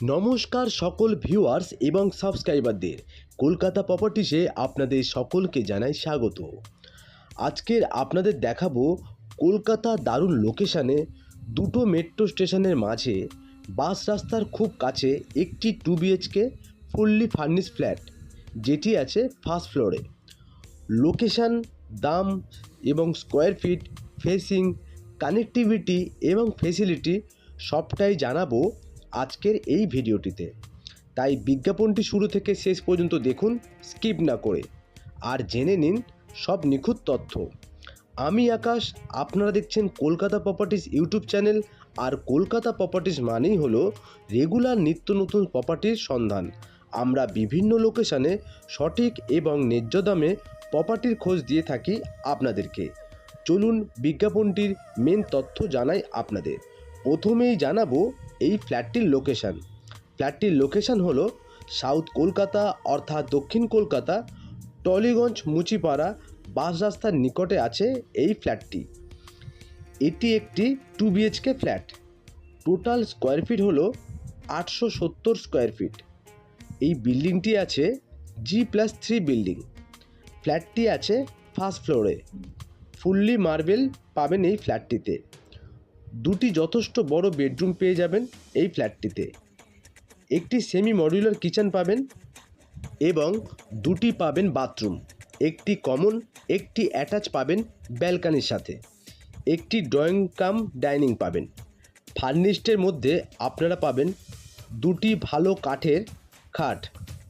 নমস্কার সকল ভিউয়ার্স এবং সাবস্ক্রাইবারদের কলকাতা প্রপার্টিসে আপনাদের সকলকে জানাই স্বাগত। আজকের আপনাদের দেখাবো কলকাতা দারুণ লোকেশানে দুটো মেট্রো স্টেশনের মাঝে বাস রাস্তার খুব কাছে একটি two BHK fully furnish flat যেটি আছে ফার্স্ট ফ্লোরে লোকেশান দাম এবং স্কোয়ার ফিট ফেসিং কানেক্টিভিটি এবং ফেসিলিটি সবটাই জানাব আজকের এই ভিডিওটিতে। তাই বিজ্ঞাপনটি শুরু থেকে শেষ পর্যন্ত দেখুন, স্কিপ না করে। আর জেনে নিন সব নিখুঁত তথ্য। আমি আকাশ, আপনারা দেখছেন কলকাতা প্রপার্টিস ইউটিউব চ্যানেল, আর কলকাতা প্রপার্টিস মানেই হলো রেগুলার নিত্য নতুন প্রপার্টির সন্ধান। আমরা বিভিন্ন লোকেশানে সঠিক এবং ন্যায্য দামে প্রপার্টির খোঁজ দিয়ে থাকি আপনাদেরকে। চলুন বিজ্ঞাপনটির মেন তথ্য জানাই আপনাদের। প্রথমেই জানাব এই ফ্ল্যাটটির লোকেশান ফ্ল্যাটটির লোকেশান হলো সাউথ কলকাতা অর্থাৎ দক্ষিণ কলকাতা, টলিগঞ্জ, মুচিপাড়া বাস রাস্তার নিকটে আছে এই ফ্ল্যাটটি। এটি একটি two BHK flat total square feet হলো আটশো সত্তর স্কোয়ার ফিট এই বিল্ডিংটি আছে জি প্লাস থ্রি বিল্ডিং ফ্ল্যাটটি আছে ফার্স্ট ফ্লোরে ফুললি মার্বেল পাবেন এই ফ্ল্যাটটিতে দুটি যথেষ্ট বড় বেডরুম পেয়ে যাবেন এই ফ্ল্যাটটিতে। একটি সেমি মডিউলার কিচেন পাবেন এবং দুটি পাবেন বাথরুম একটি কমন একটি অ্যাটাচ পাবেন ব্যালকানির সাথে। একটি ড্রয়িং কাম ডাইনিং পাবেন। ফার্নিশডের মধ্যে আপনারা পাবেন দুটি ভালো কাঠের খাট,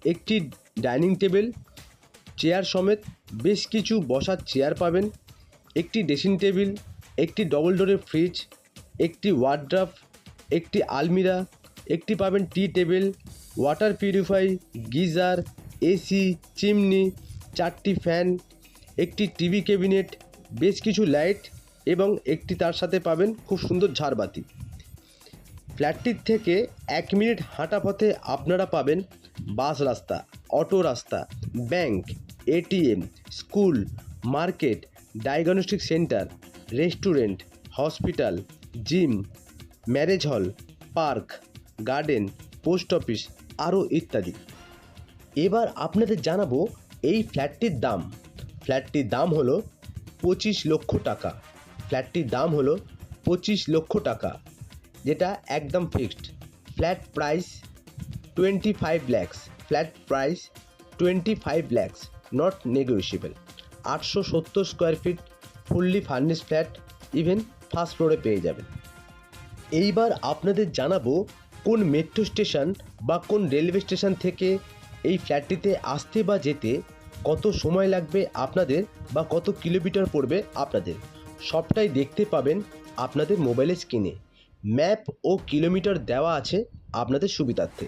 একটি ডাইনিং টেবিল চেয়ার সমেত বেশ কিছু বসার চেয়ার পাবেন, একটি ড্রেসিং টেবিল একটি ডবল ডোরের ফ্রিজ একটি ওয়ার্ড্রাফ একটি আলমিরা, একটি পাবেন tea table, water purify geyser, AC, chimney, চারটি ফ্যান, একটি টিভি ক্যাবিনেট, বেশ কিছু লাইট এবং একটি তার সাথে পাবেন খুব সুন্দর ঝাড়বাতি। ফ্ল্যাটটির থেকে এক মিনিট হাঁটা পথে আপনারা পাবেন বাস রাস্তা, অটো রাস্তা, bank, ATM, school, market, diagnostic centre, restaurant, hospital gym, marriage hall, park, garden, post office, আরও ইত্যাদি। এবার আপনাদের জানাব এই ফ্ল্যাটটির দাম। ফ্ল্যাটটির দাম হলো পঁচিশ লক্ষ টাকা। ফ্ল্যাটটির দাম হলো পঁচিশ লক্ষ টাকা, যেটা একদম fixed. Flat price twenty five lakhs. Flat price twenty five lakhs, not negotiable আটশো সত্তর square feet, fully furnish flat, even first ফ্লোরে পেয়ে যাবেন। এইবার আপনাদের জানাব কোন মেট্রো স্টেশন বা কোন রেলওয়ে স্টেশন থেকে এই ফ্ল্যাটটিতে আসতে বা যেতে কত সময় লাগবে আপনাদের বা কত কিলোমিটার পড়বে আপনাদের। সবটাই দেখতে পাবেন আপনাদের মোবাইলের স্ক্রিনে ম্যাপ ও কিলোমিটার দেওয়া আছে আপনাদের সুবিধার্থে।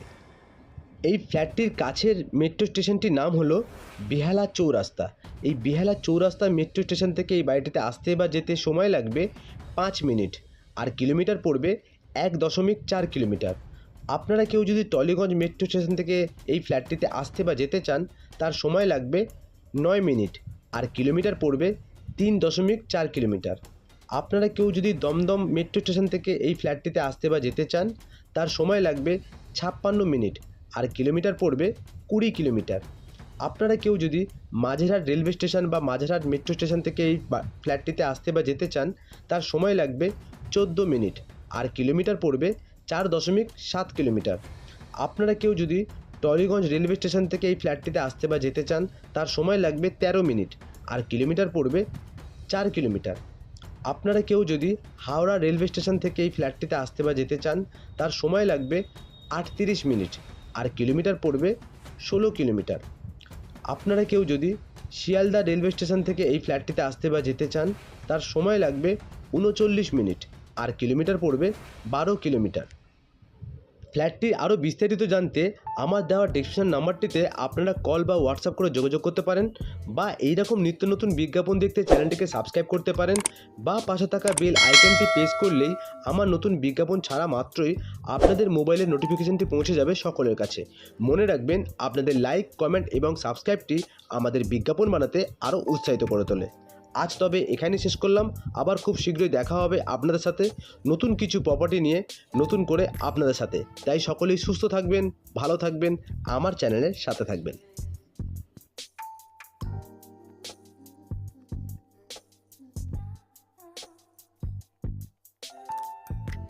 এই ফ্ল্যাটটির কাছের মেট্রো স্টেশনটির নাম হলো বেহালা চৌরাস্তা। এই বেহালা চৌরাস্তা মেট্রো স্টেশন থেকে এই বাড়িটিতে আসতে বা যেতে সময় লাগবে পাঁচ মিনিট। আর কিলোমিটার পড়বে এক দশমিক চার কিলোমিটার। আপনারা কেউ যদি টলিগঞ্জ মেট্রো স্টেশন থেকে এই ফ্ল্যাটটিতে আসতে বা যেতে চান, তার সময় লাগবে নয় মিনিট। আর কিলোমিটার পড়বে তিন দশমিক চার কিলোমিটার। আপনারা কেউ যদি দমদম মেট্রো স্টেশন থেকে এই ফ্ল্যাটটিতে আসতে বা যেতে চান, তার সময় লাগবে ছাপ্পান্ন মিনিট। আর কিলোমিটার পড়বে কুড়ি কিলোমিটার। আপনারা কেউ যদি মাঝেরহাট রেলওয়ে স্টেশন বা মাঝেরহাট মেট্রো স্টেশন থেকে এই ফ্ল্যাটটিতে আসতে বা যেতে চান, তার সময় লাগবে চোদ্দ মিনিট। আর কিলোমিটার পড়বে চার দশমিক সাত কিলোমিটার। আপনারা কেউ যদি টলিগঞ্জ রেলওয়ে স্টেশন থেকে এই ফ্ল্যাটটিতে আসতে বা যেতে চান, তার সময় লাগবে তেরো মিনিট। আর কিলোমিটার পড়বে চার কিলোমিটার। আপনারা কেউ যদি হাওড়া রেলওয়ে স্টেশন থেকে এই ফ্ল্যাটটিতে আসতে বা যেতে চান, তার সময় লাগবে আটত্রিশ মিনিট। আর কিলোমিটার পড়বে ষোলো কিলোমিটার। আপনারা কেউ যদি শিয়ালদা রেলওয়ে স্টেশন থেকে এই ফ্ল্যাটটিতে আসতে বা যেতে চান, তার সময় লাগবে উনচল্লিশ মিনিট, আর কিলোমিটার পড়বে বারো কিলোমিটার। ফ্ল্যাটটির আরও বিস্তারিত জানতে আমার দেওয়া ডিসক্রিপশন নাম্বারটিতে আপনারা কল বা হোয়াটসঅ্যাপ করে যোগাযোগ করতে পারেন বা এই রকম নিত্য নতুন বিজ্ঞাপন দেখতে চ্যানেলটিকে সাবস্ক্রাইব করতে পারেন বা পাশে থাকা বেল আইকনটি প্রেস করলেই আমার নতুন বিজ্ঞাপন ছাড়া মাত্রই আপনাদের মোবাইলের নোটিফিকেশনটি পৌঁছে যাবে সকলের কাছে। মনে রাখবেন, আপনাদের লাইক কমেন্ট এবং সাবস্ক্রাইবটি আমাদের বিজ্ঞাপন বানাতে আরও উৎসাহিত করে তোলে। আজ তবে এখানেই শেষ করলাম। আবার খুব শীঘ্রই দেখা হবে আপনাদের সাথে নতুন কিছু প্রপার্টি নিয়ে, নতুন করে আপনাদের সাথে। তাই সকলেই সুস্থ থাকবেন, ভালো থাকবেন, আমার চ্যানেলের সাথে থাকবেন।